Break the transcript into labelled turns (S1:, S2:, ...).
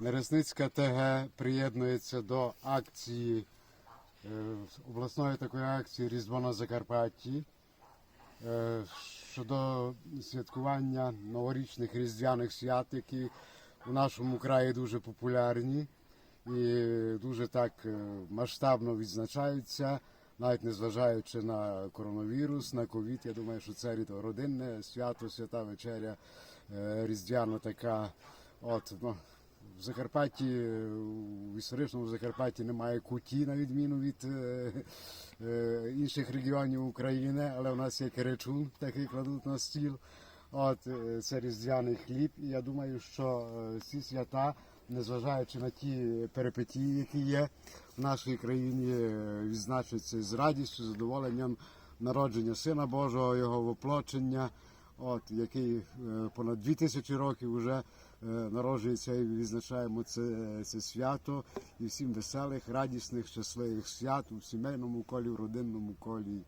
S1: Нересницька ТГ приєднується до акції е, обласної такої акції Різдво на Закарпатті е, щодо святкування новорічних різдвяних свят, які у нашому краї дуже популярні і дуже так е, масштабно відзначаються, навіть незважаючи на коронавірус, на ковід. Я думаю, що це родинне свято, свята вечеря, різдвяна така. От, ну, в Закарпатті, е, в історичному Закарпатті немає куті, на відміну від е, е, інших регіонів України, але у нас є керечун, такий кладуть на стіл. От е, це різдвяний хліб. І я думаю, що е, ці свята, незважаючи на ті перипетії, які є в нашій країні, е, відзначаться з радістю, задоволенням народження Сина Божого, Його воплочення, от, який е, понад дві тисячі років вже е, народжується і відзначаємо це, це свято. І всім веселих, радісних, щасливих свят у сімейному колі, в родинному колі